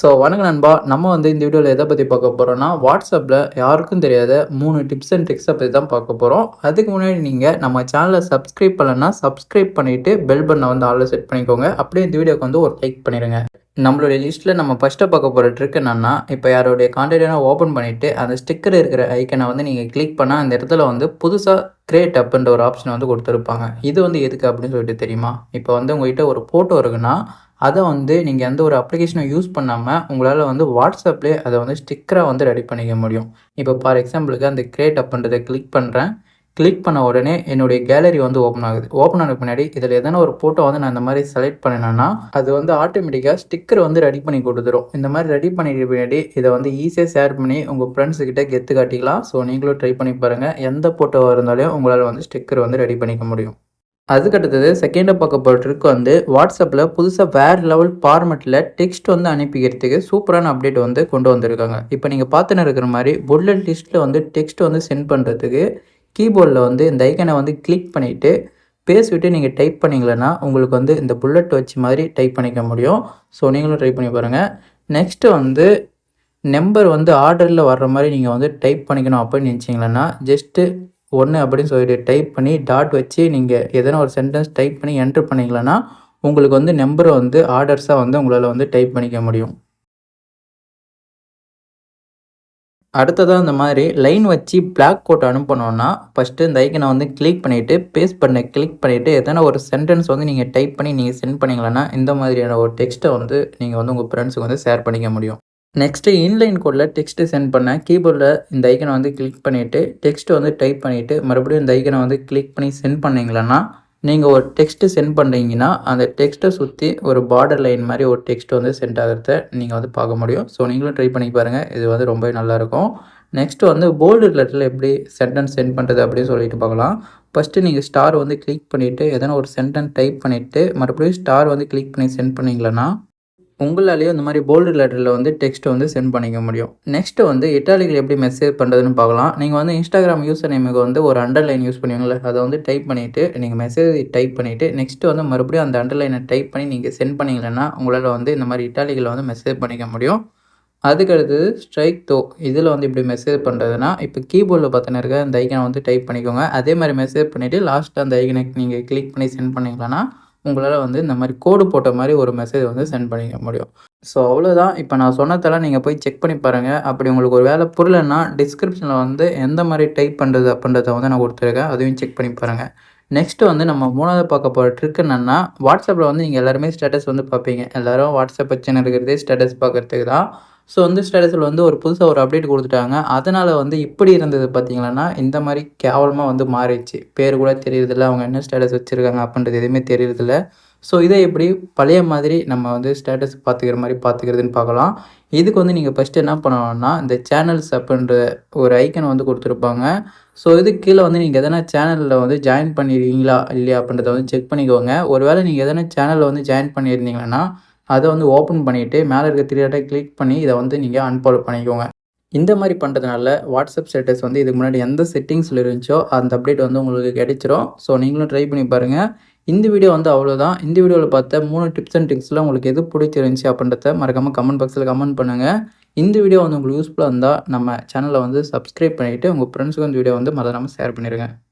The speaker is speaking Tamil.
ஸோ வணக்கம் நண்பா. நம்ம வந்து இந்த வீடியோவில் எதை பற்றி பார்க்க போகிறோம்னா வாட்ஸ்அப்பில் யாருக்கும் தெரியாத மூணு டிப்ஸ் அண்ட் ட்ரிக்ஸை பற்றி தான் பார்க்க போகிறோம் அதுக்கு முன்னாடி நீங்கள் நம்ம சேனலை சப்ஸ்கிரைப் பண்ணலன்னா சப்ஸ்கிரைப் பண்ணிவிட்டு பெல் பட்டனை வந்து ஆளில் செட் பண்ணிக்கோங்க. அப்படியே இந்த வீடியோக்கு வந்து ஒரு லைக் பண்ணிடுங்க நம்மளுடைய லிஸ்ட்டில் நம்ம ஃபஸ்ட்டு பார்க்க போகிற ட்ரிக் என்னென்னா இப்போ யாருடைய கான்டென்ட்னா ஓப்பன் பண்ணிவிட்டு அந்த ஸ்டிக்கர் இருக்கிற ஐக்கனை வந்து நீங்கள் கிளிக் பண்ணால் அந்த இடத்துல வந்து புதுசாக கிரியேட் அப்புன்ற ஒரு ஆப்ஷன் வந்து கொடுத்துருப்பாங்க. இது வந்து எதுக்கு அப்படின்னு சொல்லிட்டு தெரியுமா? இப்போ வந்து உங்கள்கிட்ட ஒரு ஃபோட்டோ இருக்குன்னா அதை வந்து நீங்கள் எந்த ஒரு அப்ளிகேஷனை யூஸ் பண்ணாமல் உங்களால் வந்து வாட்ஸ்அப்லேயே அதை வந்து ஸ்டிக்கராக வந்து ரெடி பண்ணிக்க முடியும். இப்போ ஃபார் எக்ஸாம்பிளுக்கு அந்த கிரியேட் அப்புன்றதை கிளிக் பண்ணுறேன் கிளிக் பண்ண உடனே என்னுடைய கேலரி வந்து ஓப்பன் ஆகுது. ஓப்பன் ஆன பின்னாடி இதில் எதனா ஒரு ஃபோட்டோ வந்து நான் இந்த மாதிரி செலக்ட் பண்ணினேன்னா அது வந்து ஆட்டோமேட்டிக்காக ஸ்டிக்கர் வந்து ரெடி பண்ணி கொடுத்துரும். இந்த மாதிரி ரெடி பண்ணிட்டு பின்னாடி இதை வந்து ஈஸியாக ஷேர் பண்ணி உங்கள் ஃப்ரெண்ட்ஸுக்கிட்ட கெத்து காட்டிக்கலாம். ஸோ நீங்களும் ட்ரை பண்ணி பாருங்கள் எந்த ஃபோட்டோவாக இருந்தாலும் உங்களால் வந்து ஸ்டிக்கர் வந்து ரெடி பண்ணிக்க முடியும். அதுக்கடுத்தது செகண்டாக பார்க்க போகிற ட்ரிக் வந்து வாட்ஸ்அப்பில் புதுசாக வேறு லெவல் ஃபார்மெட்டில் டெக்ஸ்ட் வந்து அனுப்பிக்கிறதுக்கு சூப்பரான அப்டேட் வந்து கொண்டு வந்திருக்காங்க. இப்போ நீங்கள் பார்த்துன்னு இருக்கிற மாதிரி புல்லட் லிஸ்ட்டில் வந்து டெக்ஸ்ட் வந்து சென்ட் பண்ணுறதுக்கு கீபோர்டில் வந்து இந்த ஐக்கனை வந்து கிளிக் பண்ணிவிட்டு பேஸ் விட்டு நீங்கள் டைப் பண்ணிங்களன்னா உங்களுக்கு வந்து இந்த புல்லட் வச்சு மாதிரி டைப் பண்ணிக்க முடியும். ஸோ நீங்களும் ட்ரை பண்ணி பாருங்கள் நெக்ஸ்ட்டு வந்து நம்பர் வந்து ஆர்டரில் வர்ற மாதிரி நீங்கள் வந்து டைப் பண்ணிக்கணும் அப்படின்னு நினச்சிங்களன்னா ஜஸ்ட்டு ஒன்று அப்படின்னு சொல்லிட்டு டைப் பண்ணி டாட் வச்சு நீங்கள் எதனா ஒரு சென்டென்ஸ் டைப் பண்ணி என்ட்ரு பண்ணிங்களன்னா உங்களுக்கு வந்து நம்பரை வந்து ஆர்டர்ஸாக வந்து உங்களால் வந்து டைப் பண்ணிக்க முடியும். அடுத்ததாக இந்த மாதிரி லைன் வச்சு பிளாக் கோட் அனுப்பணுன்னா ஃபஸ்ட்டு இந்த ஐக்கனை வந்து கிளிக் பண்ணிவிட்டு பேஸ்ட் பண்ண கிளிக் பண்ணிவிட்டு எதனா ஒரு சென்டென்ஸ் வந்து நீங்கள் டைப் பண்ணி நீங்கள் சென்ட் பண்ணிங்களன்னா இந்த மாதிரியான ஒரு டெக்ஸ்ட்டை வந்து நீங்கள் வந்து உங்கள் ஃப்ரெண்ட்ஸுக்கு வந்து ஷேர் பண்ணிக்க முடியும். நெக்ஸ்ட்டு இன்லைன் கோடில் டெக்ஸ்ட்டு சென்ட் பண்ண கீபோர்டில் இந்த ஐக்கனை வந்து கிளிக் பண்ணிவிட்டு டெக்ஸ்ட்டு வந்து டைப் பண்ணிவிட்டு மறுபடியும் இந்த ஐக்கனை வந்து கிளிக் பண்ணி சென்ட் பண்ணிங்களன்னா நீங்கள் ஒரு டெக்ஸ்ட்டு சென்ட் பண்ணுறீங்கன்னா அந்த டெக்ஸ்ட்டை சுற்றி ஒரு பார்டர் லைன் மாதிரி ஒரு டெக்ஸ்ட் வந்து சென்ட் ஆகிறத நீங்கள் வந்து பார்க்க முடியும். ஸோ நீங்களும் ட்ரை பண்ணி பாருங்கள் இது வந்து ரொம்பவே நல்லாயிருக்கும். நெக்ஸ்ட் வந்து போல்டு லெட்டரில் எப்படி சென்டென்ஸ் சென்ட் பண்ணுறது அப்படின்னு சொல்லிட்டு பார்க்கலாம். ஃபஸ்ட்டு நீங்கள் ஸ்டார் வந்து கிளிக் பண்ணிவிட்டு எதனா ஒரு சென்டென்ஸ் டைப் பண்ணிவிட்டு மறுபடியும் ஸ்டார் வந்து கிளிக் பண்ணி சென்ட் பண்ணிங்களன்னா உங்களாலேயும் இந்த மாதிரி போல்டு லெட்டரில் வந்து டெக்ஸ்ட்டை வந்து சென்ட் பண்ணிக்க முடியும். நெக்ஸ்ட்டு வந்து இட்டாலிகள் எப்படி மெசேஜ் பண்ணுறதுன்னு பார்க்கலாம். நீங்கள் வந்து இன்ஸ்டாகிராம் யூசர் நேமுக்கு வந்து ஒரு அண்டர்லைன் யூஸ் பண்ணுவீங்களே அதை வந்து டைப் பண்ணிவிட்டு நீங்கள் மெசேஜ் டைப் பண்ணிவிட்டு நெக்ஸ்ட்டு வந்து மறுபடியும் அந்த அண்டர்லைனை டைப் பண்ணி நீங்கள் சென்ட் பண்ணிங்களேன்னா உங்களால் வந்து இந்த மாதிரி இட்டாலிகளை வந்து மெசேஜ் பண்ணிக்க முடியும். அதுக்கடுத்தது ஸ்ட்ரைக் தோ இதில் வந்து இப்படி மெசேஜ் பண்ணுறதுனா இப்போ கீபோர்டில் பார்த்தோன்னா இருக்க அந்த ஐக்கனை வந்து டைப் பண்ணிக்கோங்க. அதே மாதிரி மெசேஜ் பண்ணிவிட்டு லாஸ்ட்டாக அந்த ஐக்கனை நீங்கள் கிளிக் பண்ணி சென்ட் பண்ணிங்களன்னா உங்களால் வந்து இந்த மாதிரி கோடு போட்ட மாதிரி ஒரு மெசேஜ் வந்து சென்ட் பண்ணிக்க முடியும். ஸோ அவ்வளோதான் இப்போ நான் சொன்னதெல்லாம் நீங்கள் போய் செக் பண்ணி பாருங்கள் அப்படி உங்களுக்கு ஒரு வேலை புரியலன்னா டிஸ்கிரிப்ஷனில் வந்து எந்த மாதிரி டைப் பண்ணுறது அப்படின்றத வந்து நான் கொடுத்துருக்கேன். அதையும் செக் பண்ணி பாருங்கள் நெக்ஸ்ட்டு வந்து நம்ம மூணாவது பார்க்க போகிற ட்ரிக் என்னென்னா வாட்ஸ்அப்பில் வந்து நீங்கள் எல்லாருமே ஸ்டேட்டஸ் வந்து பார்ப்பீங்க. எல்லோரும் வாட்ஸ்அப் வச்சுன்னு இருக்கிறதே ஸ்டேட்டஸ் பார்க்குறதுக்கு தான் ஸோ வந்து ஸ்டேட்டஸில் வந்து ஒரு புதுசாக ஒரு அப்டேட் கொடுத்துட்டாங்க. அதனால் வந்து இப்படி இருந்தது பார்த்தீங்களன்னா இந்த மாதிரி கேவலமாக வந்து மாறிடுச்சு. பேர் கூட தெரியறதில்ல. அவங்க என்ன ஸ்டேட்டஸ் வச்சுருக்காங்க அப்படின்றது எதுவுமே தெரியறதில்ல. ஸோ இதை எப்படி பழைய மாதிரி நம்ம வந்து ஸ்டேட்டஸ் பார்த்துக்கிற மாதிரி பார்த்துக்கிறதுன்னு பார்க்கலாம். இதுக்கு வந்து நீங்கள் ஃபஸ்ட்டு என்ன பண்ணணும்னா இந்த சேனல்ஸ் அப்படின்ற ஒரு ஐக்கன் வந்து கொடுத்துருப்பாங்க. ஸோ இதுக்கு கீழே வந்து நீங்கள் எதனா சேனலில் வந்து ஜாயின் பண்ணிடுவீங்களா இல்லையா அப்படின்றத வந்து செக் பண்ணிக்கோங்க. ஒருவேளை நீங்கள் எதனா சேனலில் வந்து ஜாயின் பண்ணியிருந்தீங்கன்னா அதை வந்து ஓப்பன் பண்ணிவிட்டு மேலே இருக்க த்ரீ டாட்டை கிளிக் பண்ணி இதை வந்து நீங்கள் அன்ஃபாலோ பண்ணிக்கோங்க. இந்த மாதிரி பண்ணுறதுனால வாட்ஸ்அப் ஸ்டேட்டஸ் வந்து இதுக்கு முன்னாடி எந்த செட்டிங்ஸில் இருந்துச்சோ அந்த அப்டேட் வந்து உங்களுக்கு கிடைச்சிரும். ஸோ நீங்களும் ட்ரை பண்ணி பாருங்கள் இந்த வீடியோ வந்து அவ்வளோதான் இந்த வீடியோவில் பார்த்த மூணு டிப்ஸ் அண்ட் டிப்ஸில் உங்களுக்கு எது பிடிச்சிருந்துச்சி அப்படின்றத மறக்காமல் கமெண்ட் பாக்ஸில் கமெண்ட் பண்ணுங்கள் இந்த வீடியோ வந்து உங்களுக்கு யூஸ்ஃபுல்லாக இருந்தால் நம்ம சேனலை வந்து சப்ஸ்கிரைப் பண்ணிவிட்டு உங்கள் ஃப்ரெண்ட்ஸுக்கு இந்த வீடியோ வந்து மறக்காமல் ஷேர் பண்ணிடுங்க